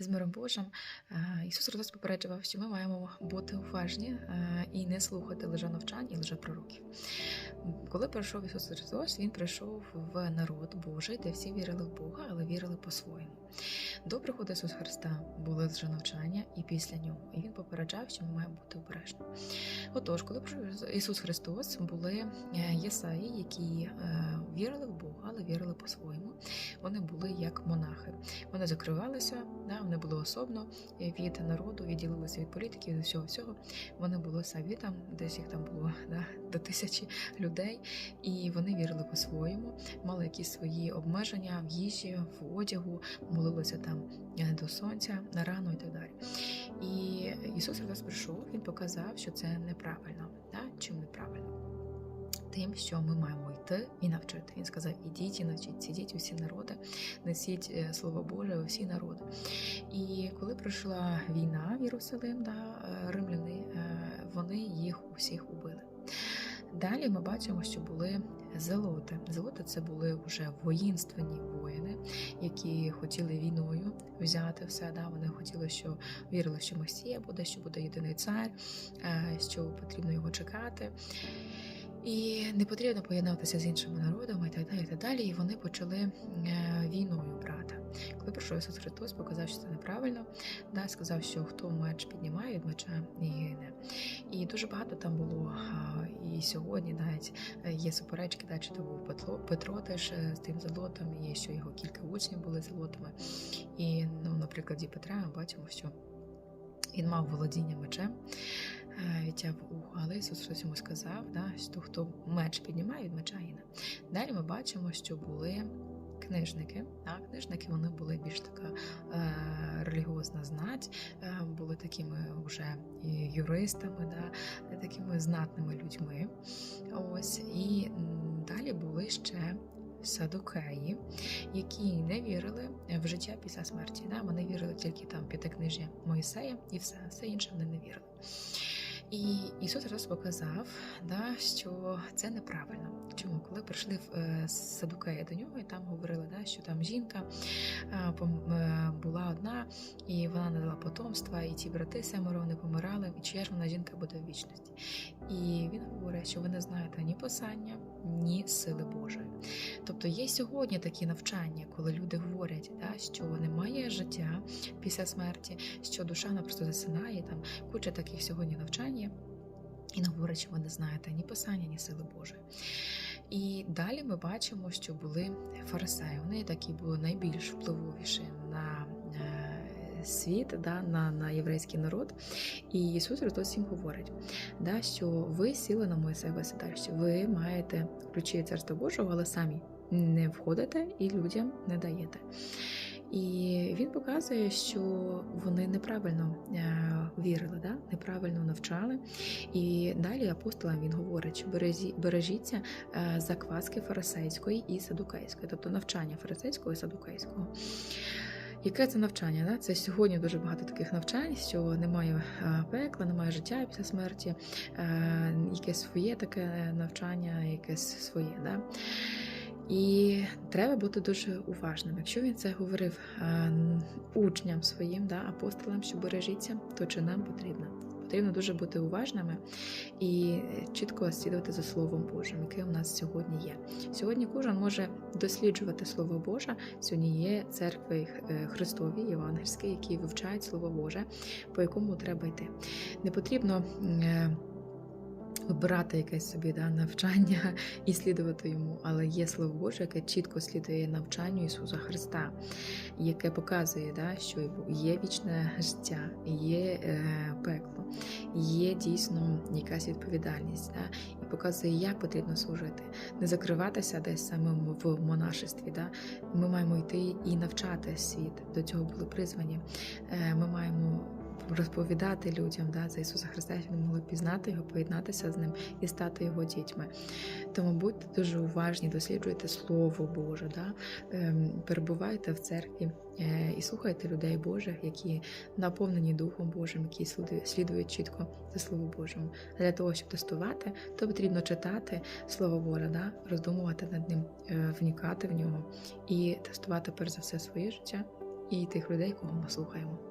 з миром Божим. Е, Ісус Христос попереджував, що ми маємо бути уважні е, і не слухати лженавчань і лжепророків. Коли прийшов Ісус Христос, Він прийшов в народ Божий, де всі вірили в Бога, але вірили по-своєму. До приходу Ісуса Христа були лженавчання і після нього. І Він попереджав, що ми маємо бути обережні. Отож, коли прийшов Ісус Христос, були е, єсаї, які вірили в Бога, але вірили по-своєму. Вони були як монахи. Вони закривалися, да, вони були особно від народу, відділилися від політики, від всього всього. Вони були самі там, десь їх там було да, до тисячі людей, і вони вірили по-своєму, мали якісь свої обмеження в їжі, в одягу, молилися там до сонця на рану і так далі. І Ісус Христос прийшов, Він показав, що це неправильно. Да? Чим неправильно? Тим, що ми маємо йти і навчити. Він сказав: ідіть і навчіть, сидіть усі народи, несіть е, слово Боже у всі народи. І коли прийшла війна в Єрусалим, да, е, римляни, е, вони їх усіх убили. Далі ми бачимо, що були зелоти. Зелоти це були вже воїнственні воїни, які хотіли війною взяти все. Да? Вони хотіли, що вірили, що Месія буде, що буде єдиний цар, що потрібно його чекати. І не потрібно поєднуватися з іншими народами і так далі. І так далі. І вони почали е, війною брати. Коли прийшов Ісус Христос, показав, що це неправильно, да, сказав, що хто меч піднімає від меча і гине. І дуже багато там було. І сьогодні навіть е, є суперечки, да, чи то був Петро, Петро теж е, з тим золотом, і що його кілька учнів були золотими. І ну, на прикладі Петра ми бачимо, що він мав володіння мечем, відтяв ухо, але Ісус щось йому сказав, да, що хто меч піднімає від меча гине. Далі ми бачимо, що були книжники. Да, книжники вони були більш така е, релігіозна знать, е, були такими вже юристами, да, такими знатними людьми. Ось і далі були ще. Садукеї, які не вірили в життя після смерті. Да? Вони вірили тільки там п'ятикнижжя Моїсея і все, все інше вони не вірили. І Ісус Христос показав, да, що це неправильно. Чому? Коли прийшли е, садукеї до нього, і там говорили, да, що там жінка е, була одна, і вона не дала потомства, і ті брати семеро вони помирали, і чия ж вона жінка буде в вічності. І він говорить, що ви не знаєте ні писання, ні сили Божої. Тобто є сьогодні такі навчання, коли люди говорять, да, що немає життя після смерті, що душа вона просто засинає. Там куча таких сьогодні навчань. І не говорять, що ви не знаєте ні писання, ні сили Божої. І далі ми бачимо, що були фарисеї. Вони такі були найбільш впливовіші на е, світ, да, на, на єврейський народ. І Ісус Христос їм говорить, да, що ви сіли на Моїсеєве седалище, ви маєте ключі Царства Божого, але самі не входите і людям не даєте. І він показує, що вони неправильно е, вірили, да? неправильно навчали. І далі апостолам він говорить, що бережіться е, закваски фарисейської і садукейської, тобто навчання фарисейського і садукейського. Яке це навчання? Да? Це сьогодні дуже багато таких навчань, що немає е, пекла, немає життя після смерті, якесь своє таке навчання, якесь своє. Да? І треба бути дуже уважним. Якщо він це говорив е, учням своїм, да, апостолам, що бережіться, то чи нам потрібно? Потрібно дуже бути уважними і чітко слідувати за Словом Божим, яке у нас сьогодні є. Сьогодні кожен може досліджувати Слово Боже. Сьогодні є церкви е, Христові, євангельські, які вивчають Слово Боже, по якому треба йти. Не потрібно. Вибирати якесь собі да, навчання і слідувати йому, але є слово Боже, яке чітко слідує навчанню Ісуса Христа, яке показує, да, що є вічне життя, є е, пекло, є дійсно якась відповідальність, да, і показує, як потрібно служити, не закриватися десь самим в монашестві. Да. Ми маємо йти і навчати світ. До цього були призвані. Е, ми маємо розповідати людям да, за Ісуса Христа, щоб вони могли пізнати його, поєднатися з ним і стати його дітьми. Тому будьте дуже уважні, досліджуйте Слово Боже, да? ем, перебувайте в церкві е, і слухайте людей Божих, які наповнені Духом Божим, які слідують- чітко за Слово Божому. Для того, щоб тестувати, то потрібно читати Слово Боже, да? роздумувати над ним, е, вникати в нього і тестувати перш за все своє життя і тих людей, кого ми слухаємо.